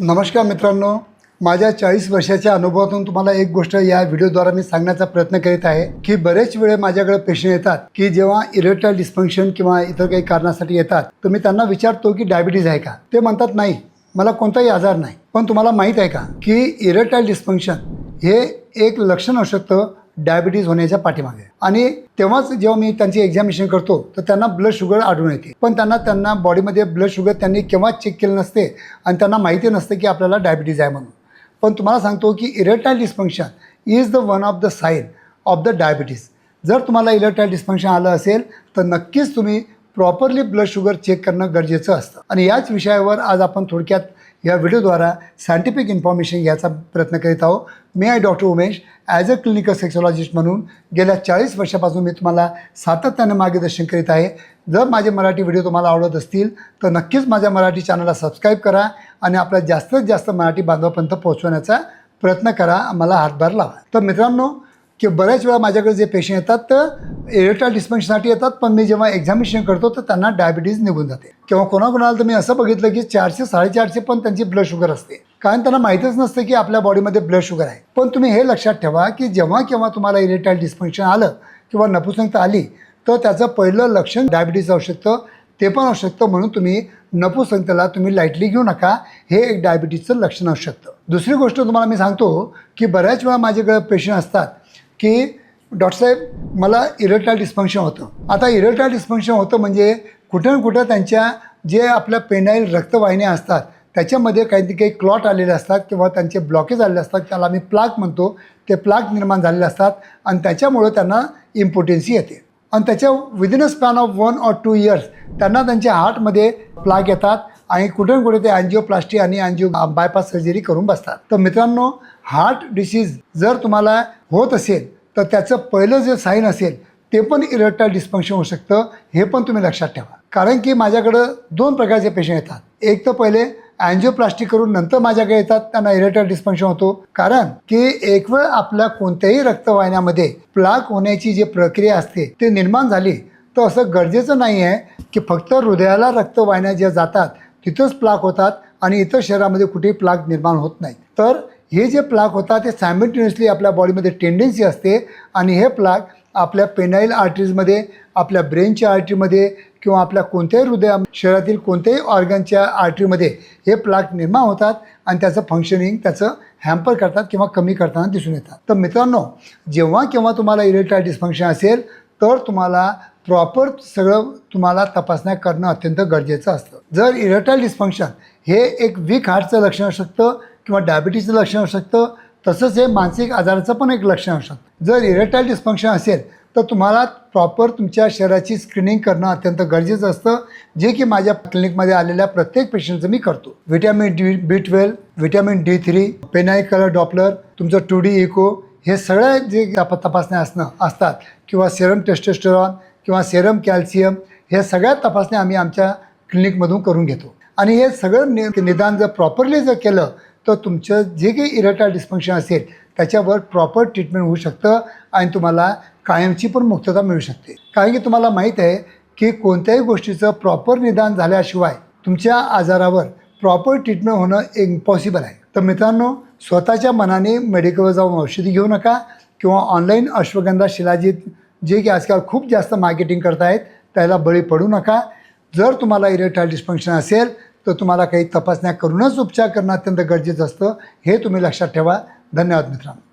नमस्कार मित्रांनो. माझ्या चाळीस वर्षाच्या अनुभवातून तुम्हाला एक गोष्ट या व्हिडिओद्वारा मी सांगण्याचा प्रयत्न करीत आहे की बरेच वेळे माझ्याकडे पेशंट येतात की जेव्हा इरेक्टाईल डिस्फंक्शन किंवा इतर काही कारणासाठी येतात तर मी त्यांना विचारतो की डायबिटीज आहे का? ते म्हणतात नाही मला कोणताही आजार नाही. पण तुम्हाला माहीत आहे का की इरेक्टाईल डिस्फंक्शन हे एक लक्षण असू शकतं डायबिटीज होण्याच्या पाठीमागे. आणि तेव्हाच जेव्हा मी त्यांची एक्झामिनेशन करतो तर त्यांना ब्लड शुगर आढळून येते. पण त्यांना त्यांना बॉडीमध्ये ब्लड शुगर त्यांनी केव्हाच चेक केलं नसते आणि त्यांना माहिती नसते की आपल्याला डायबिटीज आहे म्हणून. पण तुम्हाला सांगतो की erectile dysfunction is the one of the sign of the diabetes जर तुम्हाला इलेक्ट्राईल डिस्फंक्शन आलं असेल तर नक्कीच तुम्ही प्रॉपरली ब्लड शुगर चेक करणं गरजेचं असतं. आणि याच विषयावर आज आपण थोडक्यात या व्हिडिओद्वारा सायंटिफिक इन्फॉर्मेशन घ्यायचा प्रयत्न करीत आहोत. मी आहे doctor Umesh as a clinical sexologist म्हणून गेल्या चाळीस वर्षापासून मी तुम्हाला सातत्याने मार्गदर्शन करीत आहे. जर माझे मराठी व्हिडिओ तुम्हाला आवडत असतील तर नक्कीच माझ्या मराठी चॅनलला सबस्क्राईब करा आणि आपल्या जास्तीत जास्त मराठी बांधवापर्यंत पोहोचवण्याचा प्रयत्न करा. मला हातभार लावा. तर मित्रांनो की बऱ्याच वेळा माझ्याकडे जे पेशंट येतात तर इरेक्टाईल डिस्फंक्शनसाठी येतात पण मी जेव्हा एक्झामिनेशन करतो तर त्यांना डायबिटीज निघून जाते. किंवा कोणाकोणाला तर मी असं बघितलं की चारशे साडेचारशे पण त्यांची ब्लड शुगर असते. कारण त्यांना माहीतच नसतं की आपल्या बॉडीमध्ये ब्लड शुगर आहे. पण तुम्ही हे लक्षात ठेवा की जेव्हा केव्हा तुम्हाला इरेक्टाईल डिस्फंक्शन आलं किंवा नपुसंकता आली तर त्याचं पहिलं लक्षण डायबिटीज असू शकतं ते पण असू शकतं म्हणून तुम्ही नपुसंकतेला तुम्ही लाईटली घेऊ नका. हे एक डायबिटीजचं लक्षण असू शकतं दुसरी गोष्ट तुम्हाला मी सांगतो की बऱ्याच वेळा माझ्याकडे पेशंट असतात की डॉक्टर साहेब मला इरेक्टाईल डिस्फंक्शन होतं. आता इरेक्टाईल डिस्फंक्शन होतं म्हणजे कुठं ना कुठं त्यांच्या जे आपल्या पेनाईल रक्तवाहिन्या असतात त्याच्यामध्ये काही काही क्लॉट आलेले असतात किंवा त्यांचे ब्लॉकेज आलेले असतात त्याला आम्ही प्लाक म्हणतो. ते प्लाक निर्माण झालेले असतात आणि त्याच्यामुळं त्यांना इम्पोर्टन्सी येते. आणि त्याच्या within a span of one or two years त्यांना त्यांच्या हार्टमध्ये प्लाग येतात. आणि कुठे कुठे ते अँजिओप्लास्टी आणि अँजिओ बायपास सर्जरी करून बसतात. तर मित्रांनो हार्ट डिसीज जर तुम्हाला होत असेल तर त्याचं पहिलं जे साईन असेल ते पण इरेक्टाईल डिस्फंक्शन होऊ शकतं हे पण तुम्ही लक्षात ठेवा. कारण की माझ्याकडं दोन प्रकारचे पेशंट येतात. एक तर पहिले अँजिओप्लास्टी करून नंतर माझ्याकडे येतात त्यांना इरेक्टाईल डिस्फंक्शन होतो. कारण की एक वेळ आपल्या कोणत्याही रक्तवाहिन्यामध्ये प्लाक होण्याची जी प्रक्रिया असते ते निर्माण झाली तर असं गरजेचं नाही आहे की फक्त हृदयाला रक्तवाहिन्या ज्या जातात तिथंच प्लाक होतात आणि इतर शरीरामध्ये कुठेही प्लाक निर्माण होत नाही. तर हे जे प्लाक होतात ते सायमल्टेनियसली आपल्या बॉडीमध्ये टेंडन्सी असते आणि हे प्लाक आपल्या पेनाईल आर्टरीजमध्ये आपल्या ब्रेनच्या आर्टरीमध्ये किंवा आपल्या कोणत्याही हृदया शरीरातील कोणत्याही ऑर्गनच्या आर्टरीमध्ये हे प्लाक निर्माण होतात आणि त्याचं फंक्शनिंग त्याचं हॅम्पर करतात किंवा कमी करताना दिसून येतात. तर मित्रांनो जेव्हा केव्हा तुम्हाला इरेक्टाईल डिस्फंक्शन असेल तर तुम्हाला प्रॉपर सगळं तुम्हाला तपासण्या करणं अत्यंत गरजेचं असतं. जर इरेटाईल डिस्फंक्शन हे एक वीक हार्टचं लक्षण असू शकतं किंवा डायबिटीजचं लक्षण असू शकतं तसंच हे मानसिक आजाराचं पण एक लक्षण असू शकतं. जर इरेटाईल डिस्फंक्शन असेल तर तुम्हाला प्रॉपर तुमच्या शरीराची स्क्रीनिंग करणं अत्यंत गरजेचं असतं जे की माझ्या क्लिनिकमध्ये आलेल्या प्रत्येक पेशंटचं मी करतो. Vitamin D B twelve vitamin D three पेनाई colour Doppler तुमचं टू डी इको हे सगळ्या जे तपासण्या असणं असतात किंवा सेरम टेस्टेस्टेरॉन किंवा सेरम कॅल्शियम ह्या सगळ्या तपासण्या आम्ही आमच्या क्लिनिकमधून करून घेतो. आणि हे सगळं नि निदान जर प्रॉपरली जर केलं तर तुमचं जे काही इरेटा डिस्फंक्शन असेल त्याच्यावर प्रॉपर ट्रीटमेंट होऊ शकतं आणि तुम्हाला कायमची पण मुक्तता मिळू शकते. कारण की तुम्हाला माहीत आहे की कोणत्याही गोष्टीचं प्रॉपर निदान झाल्याशिवाय तुमच्या आजारावर प्रॉपर ट्रीटमेंट होणं इम्पॉसिबल आहे. तर मित्रांनो स्वतःच्या मनाने मेडिकलवर जाऊन औषधी घेऊ नका किंवा ऑनलाईन अश्वगंधा शिलाजीत जे की आजकाल खूप जास्त मार्केटिंग करतायत त्याला बळी पडू नका. जर तुम्हाला इरेक्टाईल डिस्फंक्शन असेल तर तुम्हाला काही तपासण्या करूनच उपचार करणं अत्यंत गरजेचं असतं. हे तुम्ही लक्षात ठेवा. धन्यवाद मित्रांनो.